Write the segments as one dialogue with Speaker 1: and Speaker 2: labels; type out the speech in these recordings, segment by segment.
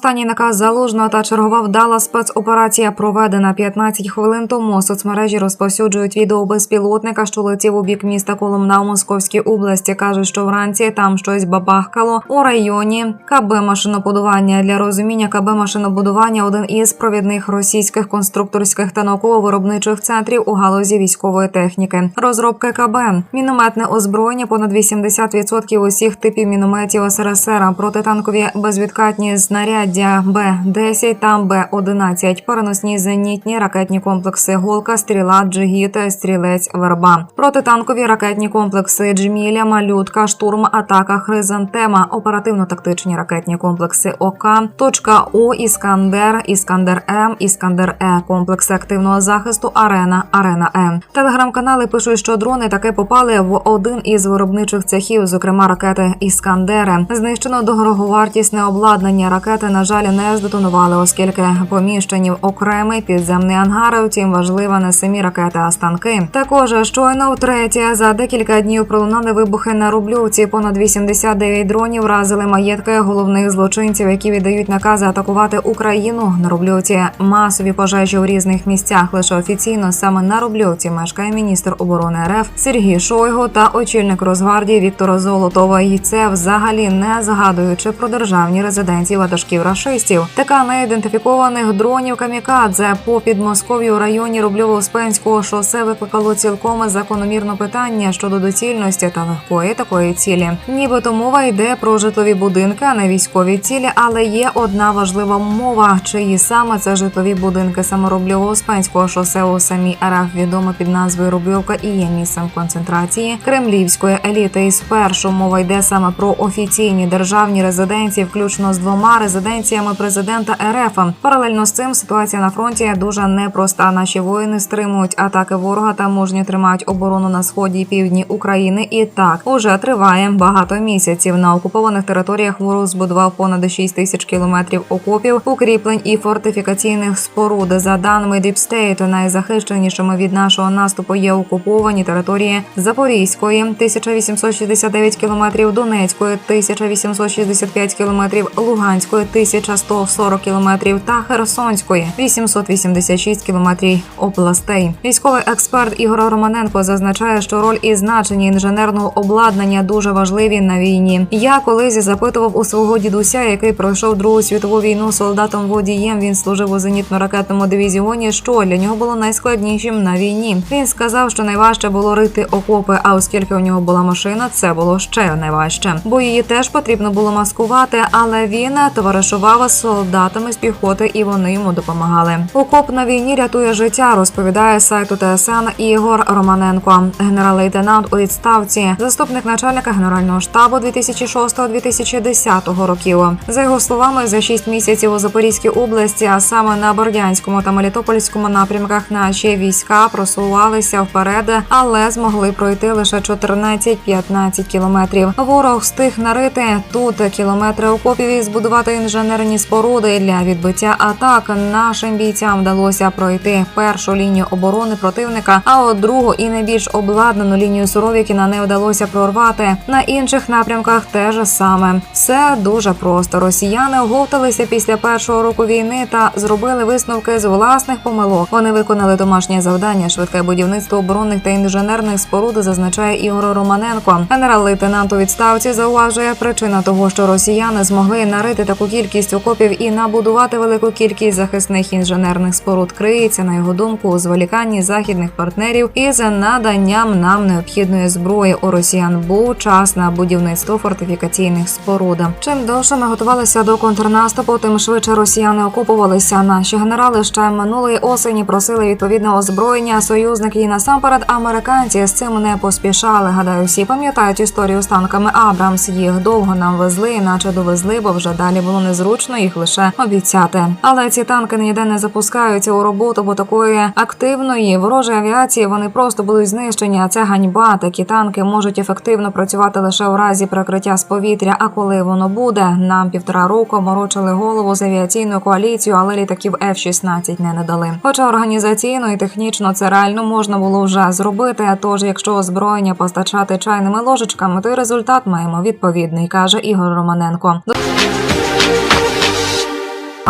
Speaker 1: Останній наказ залужного та чергова вдала спецоперація проведена 15 хвилин тому. Соцмережі розповсюджують відео безпілотника, що летів у бік міста Коломна у Московській області. кажуть, що вранці там щось бабахкало у районі КБ машинобудування. Для розуміння КБ машинобудування один із провідних російських конструкторських та науково-виробничих центрів у галузі військової техніки. Розробки КБ мінометне озброєння понад 80% усіх типів мінометів СРСР, протитанкові безвідкатні знаряддя Б-10 та Б-11, переносні зенітні ракетні комплекси Голка, Стріла, Джигіт, Стрілець, Верба, протитанкові ракетні комплекси Джміля, Малютка, Штурм, Атака, Хризантема, оперативно-тактичні ракетні комплекси ОК, Точка У, Іскандер, Іскандер М, Іскандер Е, комплекси активного захисту Арена, Арена М. Телеграм-канали пишуть, що дрони таки попали в один із виробничих цехів, зокрема ракети Іскандери. Знищено дороговартісне обладнання. Ракети, на жаль, не здетонували, оскільки поміщені в окремий підземний ангар. Втім, важлива не самі ракети, а станки. Також щойно втретє за декілька днів пролунали вибухи на рубльовці. Понад 89 дронів вразили маєтки головних злочинців, які віддають накази атакувати Україну. На рубльовці масові пожежі у різних місцях. Лише офіційно саме на рубльовці мешкає міністр оборони РФ Сергій Шойгу та очільник Росгвардії Віктора Золотова. І це взагалі не згадуючи про державні резиденції ватажків рашистів. Така неідентифікованих дронів камікадзе по Підмосков'ю районі Рубльово-Успенського шосе викликало цілком закономірно питання щодо доцільності та легкої такої цілі. Нібито мова йде про житлові будинки, а не військові цілі. Але є одна важлива мова, чиї саме це житлові будинки саме Рубльово-Успенського шосе у самій РФ відомо під назвою Рубльовка і є місцем концентрації кремлівської еліти. І спершу мова йде саме про офіційні державні резиденції, включно з двома резиденціями президента РФ. Паралельно з цим ситуація на фронті дуже непроста. Наші воїни стримують атаки ворога та мужньо тримають оборону на сході і півдні України. І так уже триває багато місяців. На окупованих територіях ворог збудував понад 6 тисяч кілометрів окопів, укріплень і фортифікаційних споруд. За даними Діпстейту, найзахищенішими від нашого наступу є окуповані території Запорізької 1869 кілометрів, Донецької 1865 кілометрів, Луганської 1140 кілометрів та Херсонської 886 кілометрів областей. Військовий експерт Ігор Романенко зазначає, що роль і значення інженерного обладнання дуже важливі на війні. Я колись запитував у свого дідуся, який пройшов Другу світову війну солдатом водієм. Він служив у зенітно-ракетному дивізіоні. Що для нього було найскладнішим на війні? Він сказав, що найважче було рити окопи. А оскільки у нього була машина, це було ще найважче, бо її теж потрібно було маскувати. Але він товаришував з солдатами з піхоти, і вони йому допомагали. Окоп на війні рятує життя, розповідає сайту ТСН Ігор Романенко, генерал-лейтенант у відставці, заступник начальника генерального штабу 2006-2010 років. За його словами, за шість місяців у Запорізькій області, а саме на Бордянському та Мелітопольському напрямках, наші війська просувалися вперед, але змогли пройти лише 14-15 кілометрів. Ворог встиг нарити тут кілометри окопів і збудувати інженерні споруди для відбиття атак. Нашим бійцям вдалося пройти першу лінію оборони противника, а от другу і найбільш обладнану лінію Суровікіна не вдалося прорвати. На інших напрямках те ж саме. Все дуже просто. Росіяни оговталися після першого року війни та зробили висновки з власних помилок. Вони виконали домашнє завдання, швидке будівництво оборонних та інженерних споруд, зазначає Ігор Романенко. Генерал-лейтенант у відставці зауважує причина того, що росіяни змогли нарити таку кількість окопів і набудувати велику кількість захисних інженерних споруд. Криється на його думку у зволіканні західних партнерів із наданням нам необхідної зброї. У росіян був час на будівництво фортифікаційних споруд. Чим довше ми готувалися до контрнаступу, тим швидше росіяни окупувалися. Наші генерали ще минулої осені просили відповідне озброєння. Союзники і насамперед американці з цим не поспішали. Гадаю, всі пам'ятають історію з танками Абрамс. Їх довго нам везли, наче довезли, бо вже далі було незручно їх лише обіцяти. Але ці танки ніде не запускаються у роботу, бо такої активної ворожої авіації вони просто будуть знищені. А це ганьба. Такі танки можуть ефективно працювати лише у разі прикриття з повітря. А коли воно буде, нам півтора року морочили голову з авіаційною коаліцією, але літаків F-16 не надали. Хоча організаційно і технічно це реально можна було вже зробити. Тож, якщо озброєння постачати чайними ложечками, то й результат маємо відповідний, каже Ігор Романенко.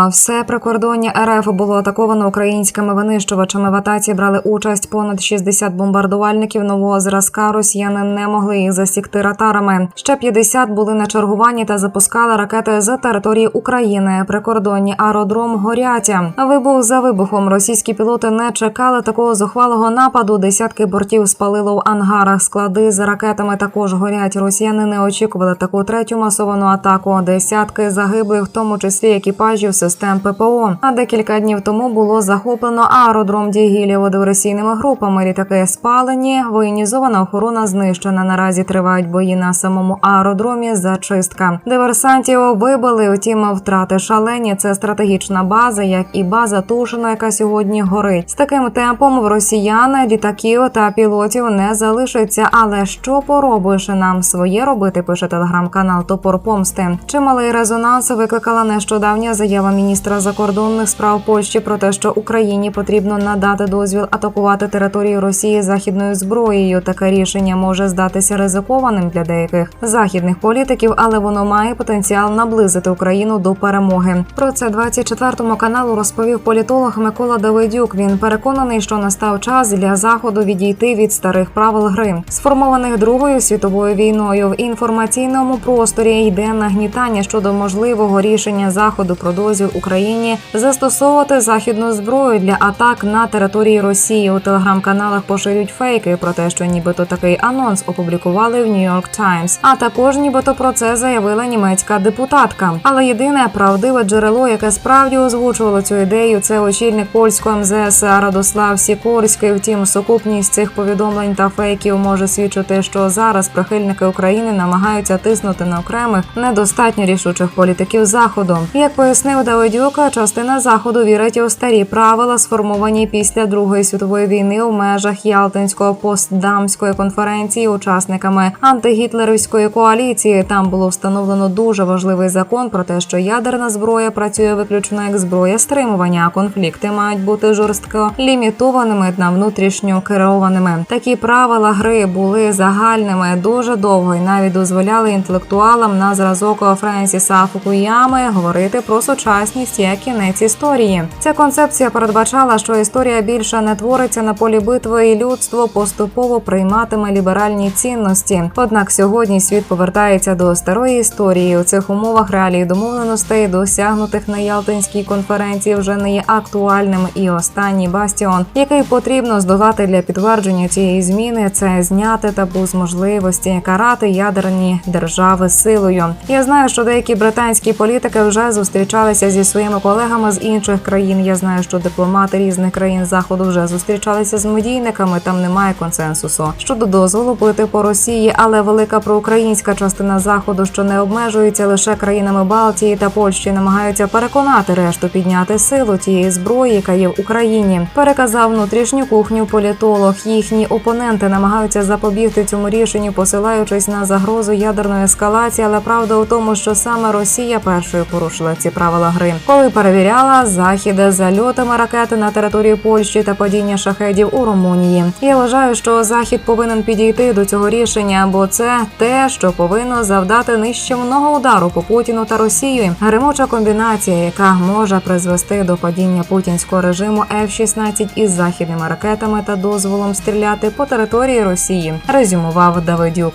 Speaker 1: А все прикордоння РФ було атаковано українськими винищувачами. В атаці брали участь понад 60 бомбардувальників нового зразка. Росіяни не могли їх засікти ратарами. Ще 50 були на чергуванні та запускали ракети з території України. Прикордонні аеродром Горятя. Вибух за вибухом. Російські пілоти не чекали такого зухвалого нападу. Десятки бортів спалило в ангарах. Склади з ракетами також горять. Росіяни не очікували таку третю масовану атаку. Десятки загиблих, в тому числі екіпажів систем ППО. А декілька днів тому було захоплено аеродром Дігілєво диверсійними групами. Літаки спалені. Воєнізована охорона знищена. Наразі тривають бої на самому аеродромі. Зачистка диверсантів вибили. Втім, втрати шалені. Це стратегічна база, як і база Тушина, яка сьогодні горить. З таким темпом в росіян літаків та пілотів не залишиться. Але що поробиш нам своє робити? Пише телеграм-канал Топор Помсти. Чималий резонанс викликала нещодавня заява міністра закордонних справ Польщі про те, що Україні потрібно надати дозвіл атакувати територію Росії західною зброєю. Таке рішення може здатися ризикованим для деяких західних політиків, але воно має потенціал наблизити Україну до перемоги. Про це 24 каналу розповів політолог Микола Давидюк. Він переконаний, що настав час для заходу відійти від старих правил гри, сформованих Другою світовою війною. В інформаційному просторі йде нагнітання щодо можливого рішення заходу про дозвіл Україні застосовувати західну зброю для атак на території Росії. У телеграм-каналах поширюють фейки про те, що нібито такий анонс опублікували в Нью-Йорк Таймс. А також нібито про це заявила німецька депутатка. Але єдине правдиве джерело, яке справді озвучувало цю ідею, це очільник польського МЗС Радослав Сікорський. Втім, сукупність цих повідомлень та фейків може свідчити, що зараз прихильники України намагаються тиснути на окремих недостатньо рішучих політиків заходу. Як пояснив Давидюк, частина заходу вірить у старі правила, сформовані після Другої світової війни у межах Ялтинського постдамської конференції, учасниками антигітлерівської коаліції. Там було встановлено дуже важливий закон про те, що ядерна зброя працює виключно як зброя стримування. Конфлікти мають бути жорстко лімітованими та внутрішньо керованими. Такі правила гри були загальними дуже довго і навіть дозволяли інтелектуалам на зразок Френсіса Фукуями говорити про сучасність як кінець історії. Ця концепція передбачала, що історія більше не твориться на полі битви, і людство поступово прийматиме ліберальні цінності. Однак сьогодні світ повертається до старої історії. У цих умовах реалії домовленостей, досягнутих на Ялтинській конференції, вже не є актуальним. І останній бастіон, який потрібно здолати для підтвердження цієї зміни, це зняти табу з можливості карати ядерні держави силою. Я знаю, що деякі британські політики вже зустрічалися зі своїми колегами з інших країн. Я знаю, що дипломати різних країн заходу вже зустрічалися з медійниками. Там немає консенсусу щодо дозволу бити по Росії, але велика проукраїнська частина заходу, що не обмежується лише країнами Балтії та Польщі, намагаються переконати решту підняти силу тієї зброї, яка є в Україні. Переказав внутрішню кухню політолог. Їхні опоненти намагаються запобігти цьому рішенню, посилаючись на загрозу ядерної ескалації. Але правда у тому, що саме Росія першою порушила ці правила гри, коли перевіряла захід зальотами ракети на території Польщі та падіння шахедів у Румунії. Я вважаю, що захід повинен підійти до цього рішення, бо це те, що повинно завдати нищівного удару по Путіну та Росії. Гримуча комбінація, яка може призвести до падіння путінського режиму F-16 із західними ракетами та дозволом стріляти по території Росії, резюмував Давидюк.